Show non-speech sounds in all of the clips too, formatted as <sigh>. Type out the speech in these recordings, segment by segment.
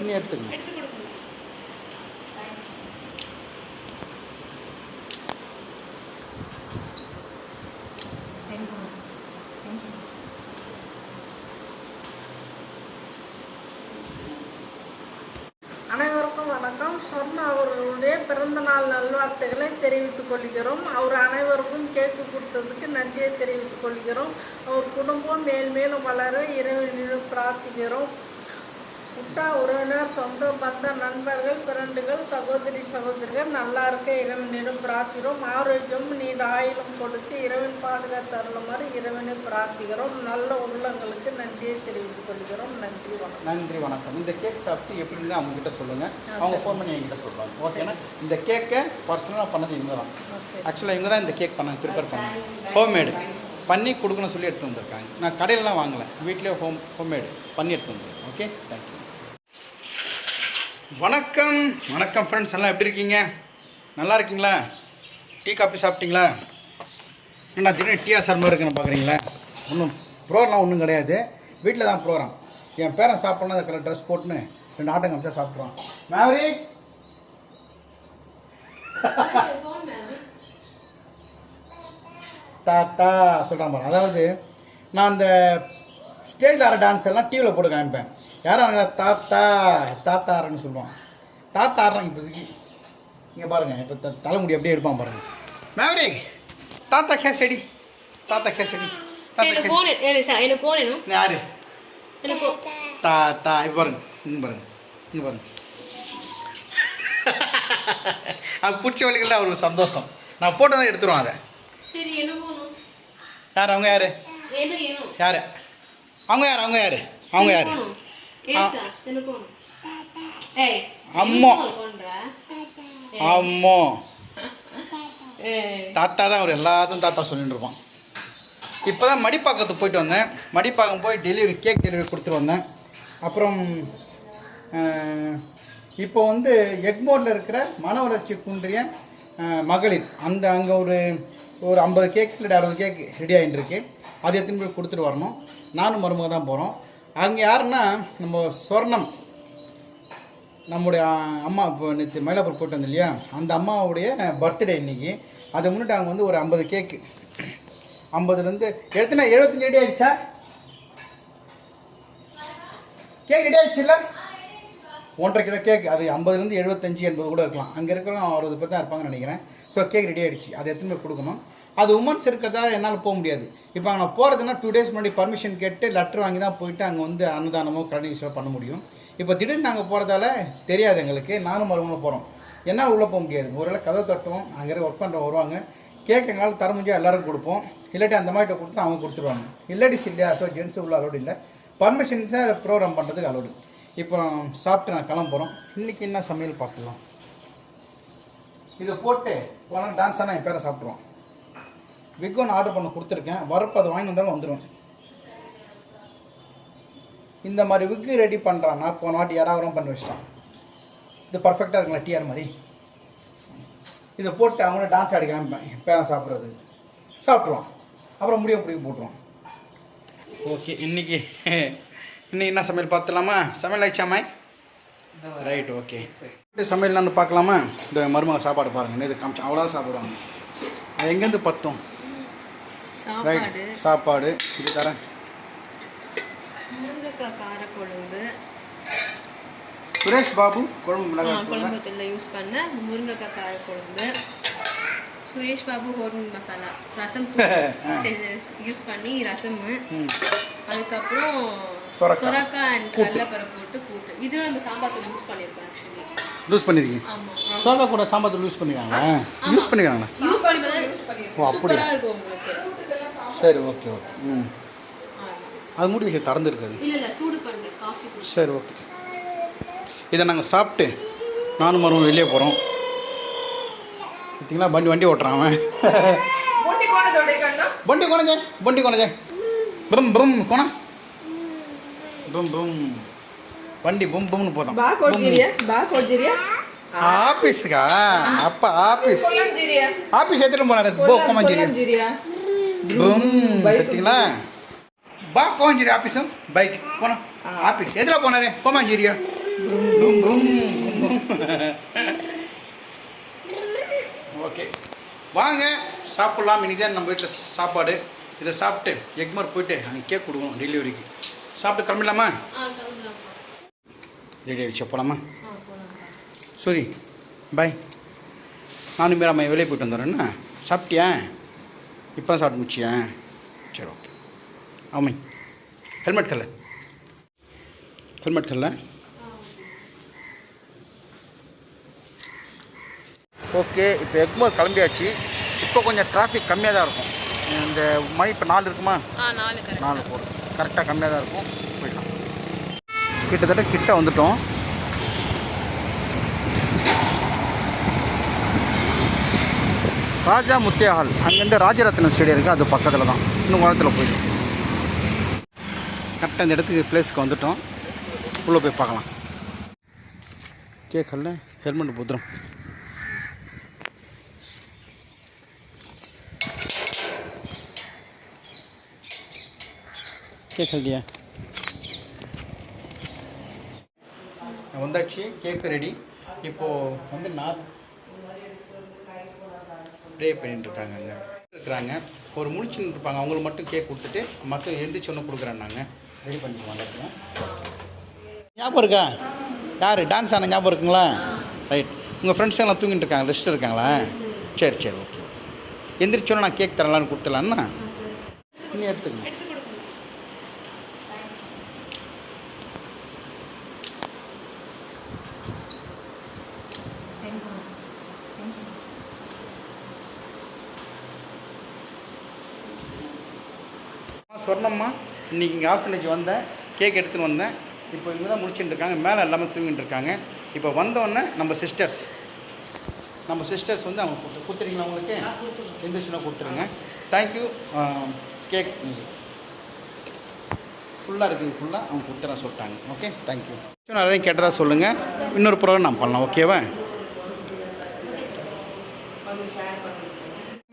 நீ எடுத்துக்கணும் அனைவருக்கும் வணக்கம். சொர்ணா அவர்களுடைய பிறந்தநாள் நல்வாழ்த்துக்களை தெரிவித்துக் கொள்கிறோம். அவர் அனைவருக்கும் கேக்கு கொடுத்ததுக்கு நன்றியை தெரிவித்துக் கொள்கிறோம். அவர் குடும்பம் மேல் மேலும் வளர இறைவனிடம் பிரார்த்திக்கிறோம். உட்டா உறவினர் சொந்த பந்த நண்பர்கள் பிறண்டுகள் சகோதரி சகோதரிகள் நல்லா இருக்க இறைவனிடம் பிரார்த்திக்கிறோம். ஆரோக்கியம் நீண்ட ஆயுளும் கொடுத்து இறைவன் பாதுகாத்து அருளுமாறு இறைவனை பிரார்த்திக்கிறோம். நல்ல உள்ளங்களுக்கு நன்றியை தெரிவித்துக் கொள்கிறோம். நன்றி வணக்கம். நன்றி வணக்கம். இந்த கேக் சாப்பிட்டு எப்படி இருந்தால் அவங்க கிட்ட சொல்லுங்க. ஆ, அவங்க. ஃபோன் பண்ணி என்கிட்ட சொல்லுவாங்க. ஓகேனா இந்த கேக்கை பர்சனலாக பண்ணது இவங்க தான். ஆக்சுவலாக இவங்க தான் இந்த கேக் பண்ணாங்க ப்ரிப்பேர் பண்ணாங்க ஹோம்மேடு பண்ணி கொடுக்கணும்னு சொல்லி எடுத்து வந்திருக்காங்க. நான் கடையிலலாம் வாங்கலை. வீட்டிலே ஹோம் ஹோம்மேடு பண்ணி எடுத்து வந்திருக்கேன். ஓகே தேங்க்யூ வணக்கம். வணக்கம் ஃப்ரெண்ட்ஸ் எல்லாம் எப்படி இருக்கீங்க? நல்லா இருக்கீங்களா? டீ காஃபி சாப்பிட்டீங்களா? என்ன திடீர்னு டீ ஆசார் மாதிரி இருக்குன்னு பார்க்குறீங்களா ஒன்றும் ப்ரோக்ராம் ஒன்றும் கிடையாது. வீட்டில் தான் ப்ரோக்ராம் என் பேரன் சாப்பிட்லாம் அந்த கலர் ட்ரெஸ் போட்டுன்னு ரெண்டு ஆட்டம் காமிச்சா சாப்பிட்ருவான் மேவரிக் தாத்தா சொல்கிறான் பாரு. அதாவது நான் அந்த ஸ்டேஜில் ஆடுற டான்ஸ் எல்லாம் டிவியில் போட்டு காமிப்பேன். யாரும் அவங்க தாத்தா தாத்தா ஆடுறேன்னு சொல்லுவான் தாத்தா ஆடுறாங்க இப்போதைக்கு இங்கே பாருங்கள் இப்போ த தலைமுடி அப்படியே எடுப்பான் பாருங்கள் மேவரிக் தாத்தா கேசடி தாத்தா கேசடி தாத்தா எனக்கு கோன் எனக்கு கோன் <laughs> வேணும். யாரு? எனக்கு கோ- தாத்தா இப்போ பாருங்க இங்கே பாருங்க இங்கே பாருங்க. அது பிடிச்ச வழிகளில் அவருக்கு சந்தோஷம். நான் போட்டு தான் எடுத்துருவோம் அதை. சரி யார் அவங்க யார்? யார்? அவங்க யார் அவங்க யார்? அவங்க யார்? அம்மா. அம்மோ. தாத்தா தான் அவர் எல்லாத்தையும் தாத்தா சொல்லிட்டு இருப்பான். இப்போ தான் மடிப்பாக்கத்துக்கு போயிட்டு வந்தேன். மடிப்பாக்கம் போய் டெலிவரி கேக் டெலிவரி கொடுத்துட்டு வந்தேன். அப்புறம் இப்போ வந்து எக்மோரில் இருக்கிற மன வளர்ச்சி குன்றிய மகளிர். அந்த அங்கே ஒரு ஒரு ஐம்பது கேக் இல்லை அறுபது கேக் ரெடி ஆகிட்டு இருக்கு. அதை எத்தனை போய் கொடுத்துட்டு வரணும். நானும் மருமக தான் போகிறோம் அங்கே யாருன்னா நம்ம சொர்ணம். நம்முடைய அம்மா இப்போ நேற்று மயிலாப்பூர் போயிட்டு வந்தோம் இல்லையா? அந்த அம்மாவுடைய பர்த்டே இன்னைக்கு. அதை முன்னிட்டு அவங்க வந்து ஒரு ஐம்பது கேக்கு ஐம்பதுலேருந்து எடுத்துனா எழுபத்தஞ்சு ரெடி ஆயிடுச்சா? கேக் ரெடி ஆயிடுச்சுல்ல? ஒன்றரை கிலோ கேக் அது ஐம்பதுலேருந்து எழுபத்தஞ்சு எண்பது கூட இருக்கலாம். அங்கே இருக்கிறவங்க அறுபது பேர் தான் இருப்பாங்கன்னு நினைக்கிறேன். ஸோ கேக் ரெடி ஆகிடுச்சு அதை எத்தனை போய் கொடுக்கணும்? அது உமன்ஸ் இருக்கிறதால என்னால் போக முடியாது. இப்போ நான் போகிறதுனா டூ டேஸ் முன்னாடி பர்மிஷன் கேட்டு லெட்டர் வாங்கி தான் போயிட்டு அங்கே வந்து அன்னதானமோ கருணீஸ்வரோ பண்ண முடியும். இப்போ திடீர்னு நாங்கள் போகிறதால தெரியாது எங்களுக்கு. நானும் மருமகளும் போகிறோம் என்னால் உள்ளே போக முடியாது. ஒருவேளை கதவை தட்டுவோம் அங்கே ஒர்க் பண்ணுறவங்க வருவாங்க. கேக் எங்களால் தர முடிஞ்சால் எல்லோரும் கொடுப்போம். இல்லாட்டி அந்த மாதிரி கொடுத்து அவங்க கொடுத்துருவாங்க. இல்லாட்டிஸ் இல்லையா? ஸோ ஜென்ஸ் உள்ள அலோடு இல்லை. பர்மிஷன்ஸை ப்ரோக்ராம் பண்ணுறதுக்கு அலோடு இப்போ சாப்பிட்டு நான் கிளம்புறோம். இன்றைக்கி என்ன சமையல் பார்க்கலாம். இதை போட்டு போனால் டான்ஸ் ஆனால் என் பேரை சாப்பிட்ருவோம் விக் ஒன்று ஆர்டர் பண்ண கொடுத்துருக்கேன். வரப்போ அதை வாங்கி வந்தாலும் வந்துடும் இந்த மாதிரி விக்கு ரெடி பண்ணுறான்னா போன வாட்டி எடாவரம் பண்ணி வச்சிட்டான். இது பர்ஃபெக்டாக இருக்குங்களா டிஆர் மாதிரி. இதை போட்டு அவங்கள டான்ஸ் ஆடி காமிப்பேன். பேரன் சாப்பிட்றது. சாப்பிட்ருவான் அப்புறம் முடிய பிடிக்க போட்டுருவான். ஓகே இன்னைக்கு இன்னைக்கு என்ன சமையல் பார்த்துலாமா? சமையல் ஆயிடுச்சாமாய் ரைட் ஓகே சமையல் நான் பார்க்கலாமா? இந்த மருமக சாப்பாடு பாருங்கள் இது காமிச்சு அவ்வளோதான் சாப்பிடுவாங்க. அது எங்கேருந்து பத்தும்? ரைட் சாப்பாடு. சாப்பாடு. இது தரேன். முருங்கைக்காய் காரக்குழம்பு. சுரேஷ் பாபு குழம்பு மிளகாய் தூள். குழம்புத்துல யூஸ் பண்ண முருங்கைக்காய் காரக்குழம்பு. சுரேஷ் பாபு ஹோட்டல் மசாலா ரசம் யூஸ் <laughs> பண்ணி ரசம். அதுக்கப்புறம் சொரக்காய். அண்ட் கடலைப்பருப்பு போட்டு கூட்டு. இது நம்ம சாம்பார் தூள் யூஸ் பண்ணியிருக்கோம் ஆக்சுவலி யூஸ் பண்ணியிருக்கீங்க ஆமாம் சோகா கூட சாம்பார் தூள் யூஸ் பண்ணிருக்காங்களா யூஸ் பண்ணிக்கிறாங்களா? யூஸ் பண்ணி யூஸ் பண்ணியிருக்கோம் ஓ அப்படியா? இருக்கும் உங்களுக்கு. சரி ஓகே ஓகே ம். அது மூடி வச்சு திறந்துருக்காது. சரி ஓகே இதை நாங்கள் சாப்பிட்டு நானும் மறுபடியும் வெளியே போகிறோம் பார்த்தீங்களா வண்டி வண்டி ஓட்டுறான் வண்டி குறைஞ்சே வண்டி குறைஞ்சே பிரம் பிரம் கோணா பிரம் பிரம். வண்டி பும் பும்னு போதும் ஆபீஸ்க்கா? அப்பா ஆபீஸ். ஆபீஸ் எடுத்துட்டு போனாரு. போ கோமாஞ்சிரியா. బూమ్ பார்த்தீங்களா பா కోమంజీరి ఆఫీసు బైక్ పోనా ఆఫీస్ எதில் పోనారే கோமாஞ்சேரியா? Boom boom okay. வாங்க சாப்பிட்லாம். இன்றைக்கி தான் நம்ம வீட்டில் சாப்பாடு. இதை சாப்பிட்டு எக்மர் போயிட்டு அங்கே கேக் கொடுக்கணும் டெலிவரிக்கு. சாப்பிட்டு கிளம்பிடலாமா? ரெடி ஆகிடுச்சு போகலாமா சரி பாய் நானும் மீராம்மா வெளியே போயிட்டு வந்துடுறேன்னா சாப்பிட்டியா? இப்போ தான் சாப்பிட்டு முடிச்சியா? சரி ஓகே ஆமை. ஹெல்மெட் கல்ல. ஹெல்மெட் கல்ல. ஓகே இப்போ எக்மோர் கிளம்பியாச்சு. இப்போ கொஞ்சம் டிராஃபிக் கம்மியாக தான் இருக்கும். இந்த மணி இப்போ நாலு இருக்குமா? ஆ நாலு போதும் கரெக்டாக கம்மியாக தான் இருக்கும். போயிடலாம். கிட்டத்தட்ட கிட்ட வந்துட்டோம். ராஜா முத்தியா ஹால் அங்கேருந்து ராஜரத்னம் ஸ்டேடியம் இருக்குது அது பக்கத்தில் தான். இன்னும் குளத்தில் போயிடும் கரெக்டாக இந்த இடத்துக்கு பிளேஸ்க்கு வந்துட்டோம். உள்ளே போய் பார்க்கலாம். கேட்கல ஹெல்மெட் புத்திரம். கேட்கலையா வந்தாச்சு. கேக்கு ரெடி இப்போது வந்து நான் ப்ரே பண்ணிட்டு இருக்கிறாங்க. ஒரு முடிச்சுன்னு இருப்பாங்க அவங்களுக்கு மட்டும் கேக் கொடுத்துட்டு மற்ற எந்திரிச்சு ஒன்று கொடுக்குறேன் நாங்கள் ரெடி பண்ணிக்குவோம் ஞாபகம் இருக்கா? யார்? டான்ஸ் ஆன ஞாபகம் இருக்குங்களா? ரைட் உங்கள் ஃப்ரெண்ட்ஸ் எல்லாம் தூங்கிட்டு இருக்காங்க ரெஸ்ட் இருக்காங்களா? சரி சரி ஓகே எந்திரிச்சோன்னே நான் கேக் தரலான்னு கொடுத்துலான்னா நீ எடுத்துக்கங்க இன்றைக்கி இங்கே ஆர்ஃபனேஜ் வந்தேன் கேக் எடுத்துன்னு வந்தேன். இப்போ இங்கே தான் முடிச்சுட்டு இருக்காங்க மேலே எல்லாமே தூங்கிட்டு இருக்காங்க. இப்போ வந்தோடனே நம்ம சிஸ்டர்ஸ் நம்ம சிஸ்டர்ஸ் வந்து அவங்க கொடுத்து கொடுத்துறீங்களா உங்களுக்கு? எந்திரிச்சுனா கொடுத்துருங்க. தேங்க்யூ கேக் ஃபுல்லாக இருக்குது ஃபுல்லாக அவங்க கொடுத்துறேன் சொல்லிட்டாங்க. ஓகே தேங்க்யூ நிறைய கேட்டதாக சொல்லுங்கள் இன்னொரு ப்ரோக்ராம் நான் பண்ணலாம். ஓகேவா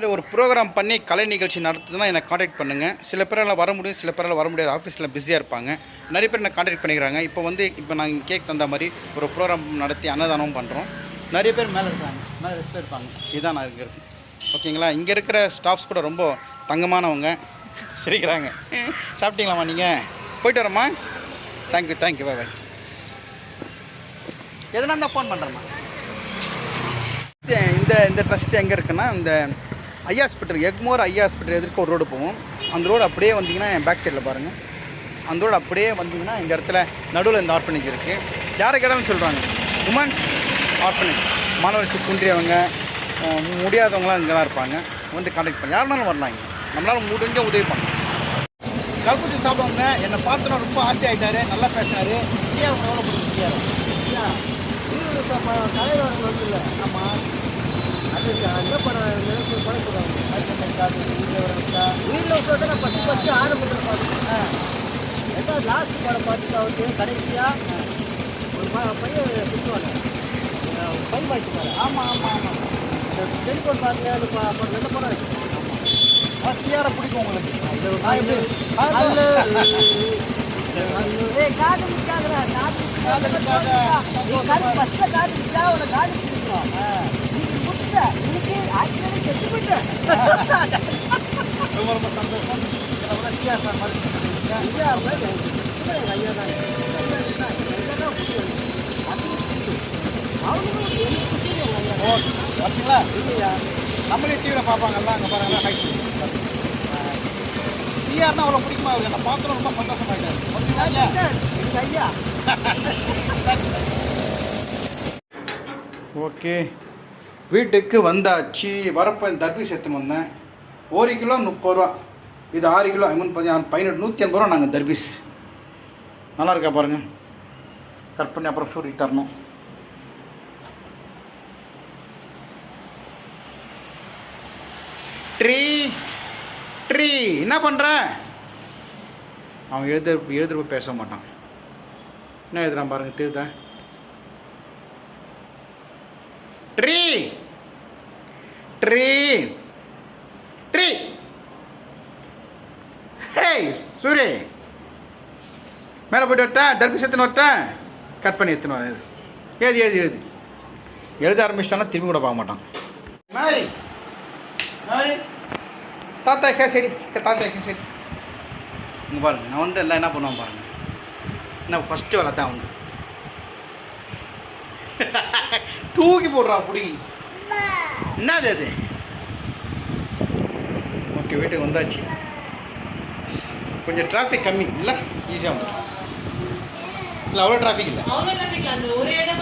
மாதிரி ஒரு ப்ரோக்ராம் பண்ணி கலை நிகழ்ச்சி நடத்துதுன்னா என்னை காண்டாக்ட் பண்ணுங்கள் சில பேரால் வர முடியும் சில பேரால் வர முடியாது. ஆஃபீஸில் பிஸியாக இருப்பாங்க. நிறைய பேர் என்னை காண்டாக்ட் பண்ணிக்கிறாங்க. இப்போ வந்து இப்போ நாங்கள் கேக் தந்த மாதிரி ஒரு ப்ரோக்ராம் நடத்தி அன்னதானமும் பண்ணுறோம் நிறைய பேர் மேலே இருக்காங்க. மேலே ரெஸ்ட்டில் இருப்பாங்க இதுதான் நான் இருக்கிறது ஓகேங்களா இங்கே இருக்கிற ஸ்டாஃப்ஸ் கூட ரொம்ப தங்கமானவங்க. சிரிக்கிறாங்க. சாப்பிட்டீங்களாம்மா நீங்கள் போயிட்டு வரம்மா. தேங்க்யூ தேங்க்யூ பாய் பாய் எதனா இருந்தால் ஃபோன் பண்ணுறேம்மா இந்த இந்த ட்ரஸ்ட் எங்கே இருக்குன்னா இந்த eye hospital Egmore eye hospital எதிர்க்க ஒரு ரோடு போகும். அந்த ரோடு அப்படியே வந்தீங்கன்னா என் பேக் சைடில் பாருங்கள் அந்த ரோடு அப்படியே வந்தீங்கன்னா இந்த இடத்துல நடுவில் இந்த ஆர்ஃபனேஜ் இருக்குது யாரை கேட்டாலும் சொல்கிறாங்க உமன்ஸ் ஆர்ஃபனேஜ் மாணவர்ச்சி குன்றியவங்க முடியாதவங்களாம் இங்கே தான் இருப்பாங்க. வந்து கான்டாக்ட் பண்ணி. யாருனாலும் வரலாம் இங்கே. நம்மளால் முடிஞ்ச உதவி பண்ணலாம். கல்பூச்சி சாப்பிடுவாங்க என்னை பார்த்தோன்னா ரொம்ப ஆசையாயிட்டாரு நல்லா பேசினாரு. அவங்க எவ்வளோ பிடிக்கும் தலைவர் இல்லை. ஆமாம் அது என்ன பண்ண சொல்லிட்டு நான் ஃபஸ்ட்டு ஃபஸ்ட்டு ஆரம்பத்தில் பார்த்தேன் ரெண்டாவது லாஸ்ட் படம் பார்த்துட்டு வந்து கடைசியாக ஒரு பையன் சுற்றுவாங்க பை ஆமாம் ஆமாம் ஆமாம் இந்த டெலிஃபோன் பார்த்து அது அப்புறம் ரெண்டு படம் இருக்கு. ஃப்ரீயாக பிடிக்கும் உங்களுக்கு. காதலுக்காக நீ காது first ல காது நிச்சா, உனக்கு காது பிடிக்கும். இன்னைக்கு போயிட்ட. ரொம்ப ரொம்ப சந்தோஷம் இதில் ஐயா அவங்களும் பார்த்தீங்களா இல்லையா? நம்மளே டிவியில் பார்ப்பாங்கல்ல அங்கே பாருங்க ஹைட் டிஆர்னா அவ்வளோ பிடிக்குமா இருக்கு நான் பார்த்தோம் ரொம்ப சந்தோஷமாயிட்டாரு பார்த்தீங்களா ஐயா ஓகே வீட்டுக்கு வந்தாச்சு வரப்போ இந்த தர்பீஸ் எடுத்துன்னு வந்தேன். ஒரு கிலோ முப்பது ரூபா. இது ஆறு கிலோ ஐமன் பதினாறு பதினெட்டு நூற்றி ஐம்பது ரூபா நாங்கள் தர்பீஸ். நல்லா இருக்கா பாருங்கள் கட் பண்ணி அப்புறம் சூரிய தரணும். ட்ரீ ட்ரீ என்ன பண்ணுற அவன் எழுத எழுதுறப்ப பேச மாட்டான். என்ன எழுதுறான் பாருங்கள் திருத்தேன் tree tree tree hey Suri மேலே போயிட்டு விட்டேன் டர்பிஸ் எத்தனை விட்டேன் கட் பண்ணி எடுத்துன்னு வரேன் எழுதி எழுதி எழுதி. எழுத ஆரம்பிச்சிட்டானா திரும்பி கூட பார்க்க மாட்டான். மாதிரி மாதிரி தாத்தா கே சரி. தாத்தா கே சரி. இங்கே பாருங்க நான் வந்து எல்லாம் என்ன பண்ணுவேன் பாருங்க. நான் ஃபஸ்ட்டு வளர்த்தேன் அவனு தூக்கி போடுறா புடி. என்னது அது ஓகே வீட்டுக்கு வந்தாச்சு. கொஞ்சம் டிராஃபிக் கம்மி. இல்லை? ஈஸியாக வந்துடும். இல்லை அவ்வளோ டிராஃபிக் இல்லை. டிராஃபிக் அந்த ஒரு இடம்